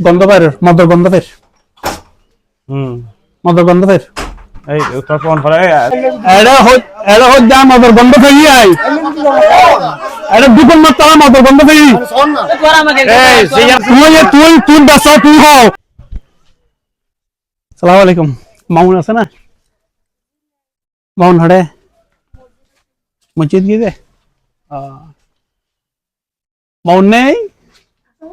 গন্ধ বের মদর গন্ধ বের হুম মদর গন্ধ বের এই তোর ফোন করে এড়ে হই এড়ে হই যা মদর গন্ধ ফেলি আই এড়ে দুপুর মাত্রা মদর গন্ধ ফেলি এই তুই তুই তুই বাসা তুই হও সালাম আলাইকুম মামুন আছে না মামুন হড়ে মসজিদ গিয়ে দে মামুন নেই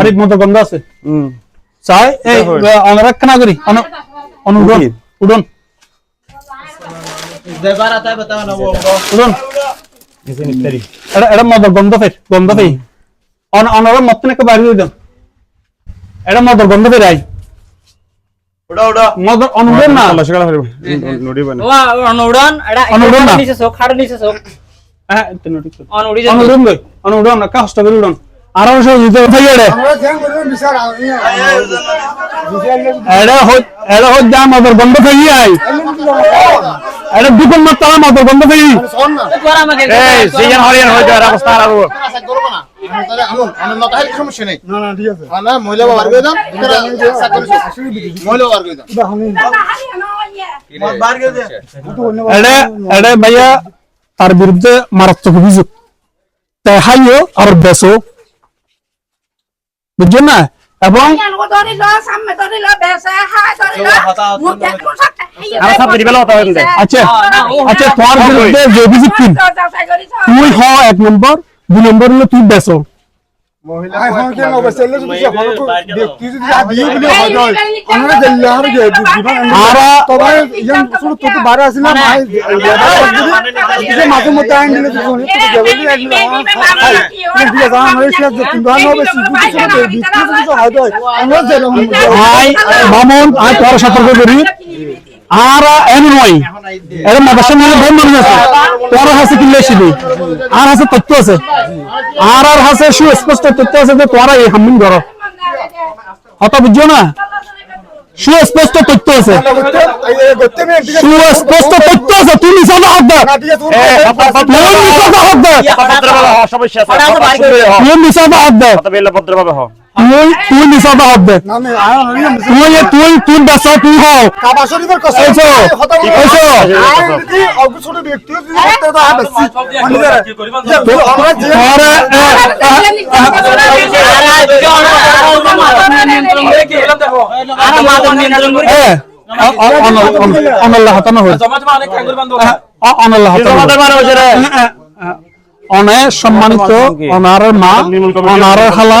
আরে মদর গন্ধ আছে। হুম চাই এই দেখো। অনরাক না করি অন অন উড়ন? উড়ন এটা এটা মদর গন্ধ ফের গন্ধ ফেই অন অনরা মতন একটা বাইরে দাও। এটা মদর গন্ধ ফের আই। উড়ো উড়ো মদর অনুড়ন না। অনুড়ন অনুড়ন না। হ্যাঁ অনুড়ি অনুড়ন অনুড়ন অবশ্য দিতে থাকি এড়ে হই যা মদর গন্ধ ফেই আই এটা দুপুর মাত্রা মদর গন্ধ ফেই আমাকে এই সিয়াম হরিয়ান হই যাওয়ার অবস্থা আর তার বিরুদ্ধে মারাত্মক অভিযোগ। তাই হাইও আর বেসো বুঝছেন? না এবং আর সব দিবেলা হতা হইন দে আচ্ছা আচ্ছা বিরুদ্ধে যে অভিযোগ তুই হ এক নম্বর দুই নম্বর হলো তুই বেসো মাঝে মধ্যে আইন দিলে আমরা হয় মামুন আই তোর সতর্ক করি আর এমন নয় এর মাদাসা নিয়ে বহু মানুষ আছে তোর হাসে কিনলে শিবি আর হাসে তথ্য আছে। আর আর হাসে সুস্পষ্ট তথ্য আছে যে তোরা এই হামিন করো হতা বুঝছ না? সুস্পষ্ট তথ্য আছে। সুস্পষ্ট তথ্য আছে। তুই নিশা না হক দে। ঠিক আছে তুই নিশা তুই তুই না আয়া তুই তুই তুই বেসা তুই হও হবে অনল্লাহ হতানো হই অনল্লাহ হতানো মারে হইছে রে অনেক সম্মানিত অনারের মা অনারের খালা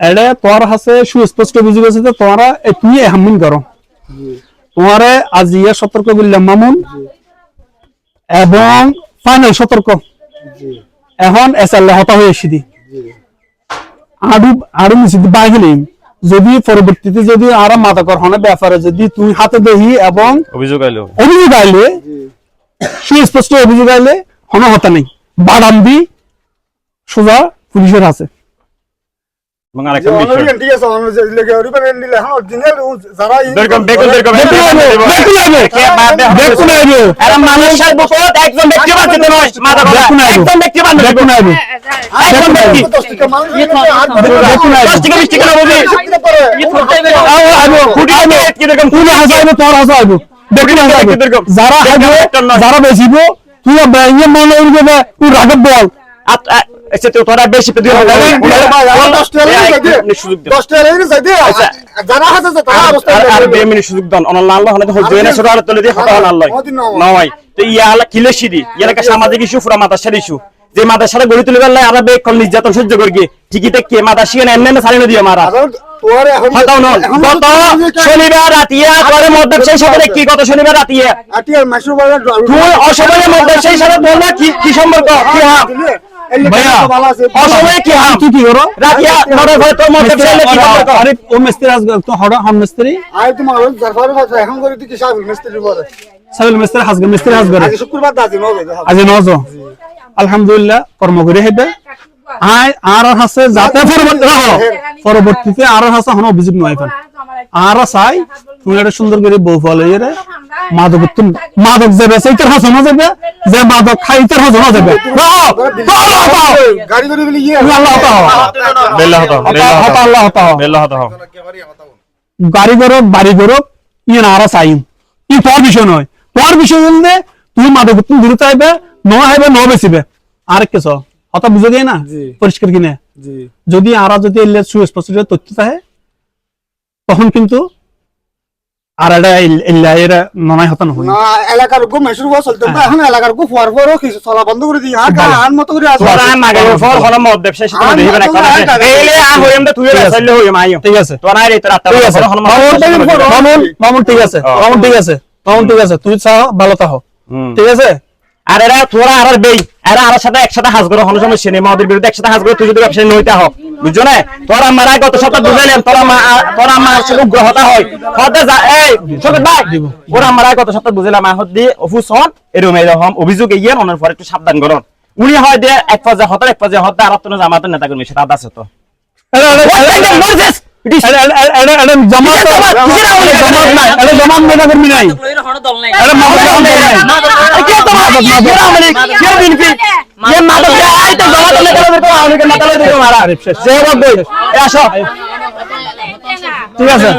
এড়ে তোর হাসে সুস্পষ্ট অভিযোগ আছে যে তোমরা তুমি এহামিন করো তোমারে আজিয়া সতর্ক করলাম মামুন। এবং ফাইনাল সতর্ক। এখন এসাল্লাহ হতা হয়ে আড়ু আড়ু যদি পরবর্তীতে যদি আর মাথা কর হনে ব্যাপারে যদি তুই হাতে দেহি এবং অভিযোগ আইলো। অভিযোগ আইলে সুস্পষ্ট অভিযোগ আইলে হন হতা নেই। বাদাম দি সোজা পুলিশের আছে এবং আরেকটা বিষয় অনলাইন ঠিক আছে অনলাইন যে লেগে রিপেন দিলে এখন অরিজিনাল যারা বেরকম বেকুন বেরকম দেখুন আইবে, দেখুন আইবে, দেখুন আইবে। এরা মানুষের বুকত একজন ব্যক্তি বাঁচিতে নয় মাথা কথা দেখুন আইবে। একজন ব্যক্তি বাঁচিতে দেখুন আইবে, একজন ব্যক্তি দশ টাকা মানুষ দেখুন আইবে। দশ টাকা বিশ টাকা বুঝি আও আইবে, ফুটি আইবে কিরকম তুই হাসা আইবে, তোর হাসা আইবে। দেখুন আইবে, আইবে। দেখুন। যারা দেখুন, হাসবে, একটা নয়। যারা বেচিব তুই ব্যাঙে মনে উঠবে তুই রাগত বল এসে তো তোরা বেশি সুযোগ যারা হাতে তারা অবস্থা আর মিনিট সুযোগ দেন। অনল আল্লাহ হনে হজে না ছোট আর তলে হতা তো ইয়া আল্লাহ ইয়ার কা সামাজিক ইস্যু পুরা মাদার ইস্যু যে মাদার সাথে গড়ি তুলে গেলে আর বে কল নির্যাতন সহ্য করি ঠিকই কে মাদার শিয়ে না এমনি সারিয়ে দিও মারা। শনিবার রাতিয়া সেই সাথে কি গত শনিবার রাতিয়া? তুই অসময়ে সেই সাথে বল না কি কি সম্পর্ক? কি আছে। আলহামদুলিল্লাহ কর্ম করে হেবে আর আর হাসে যাতে পরবর্তীতে আর হন অভিযোগ নয় আর চাই তুমি একটা সুন্দর করে বউ ফলে মাদক মাদক যাবে সেইটার হাসে না যাবে যে মাদক খাইটার হাসে না যাবে গাড়ি ইয়ে। করো বাড়ি করো ইয়ে না আর চাই ই তোর বিষয় নয়। তোর বিষয় বলতে তুমি মাদক তুমি দূরে চাইবে ন হাইবে ন বেচিবে। আর কেছ হতা বুঝে গিয়ে না? পরিষ্কার কিনে? যদি আরা যদি এলে সুস্পষ্ট তথ্য থাকে তখন কিন্তু আর এটা এর না এলাকার গো মেসুর বস চলতে এখন এলাকার গো ফুয়ার পরও কিছু চলা বন্ধ করে দিই। আর করে আছে। তোরা ফর ব্যবসা না আর তুই ঠিক আছে। রাইলে ঠিক আছে। তোরা রে তোরা ঠিক আছে। মামুন ঠিক আছে। মামুন ঠিক আছে। মামুন ঠিক আছে। তুই চাও ভালো তাহ ঠিক আছে? আর এরা তোরা আর বেই। এরা আর সাথে একসাথে হাজ করে হল সমস্যা নেই মদের বিরুদ্ধে একসাথে হাজ করে তুই যদি ব্যবসা নইতে হোক বুঝছ না তোরা মারা গত সপ্তাহ বুঝাইলেন তোরা মা তোরা মা সাথে উগ্র হতা হয়। হতে যা এই সকেট ভাই ওরা মারা গত সপ্তাহ বুঝাইলাম মা হত দিয়ে অফুস হন এরকম এরকম অভিযোগ ইয়ে অনের পর একটু সাবধান করুন। উনি হয় দিয়ে এক পাজে হতার এক পাজে হতে আর তোর জামাতের নেতা কর্মী সেটা আছে তো জমা জমা নাই এটা জমা নেতা কর্মী নাই। ঠিক আছে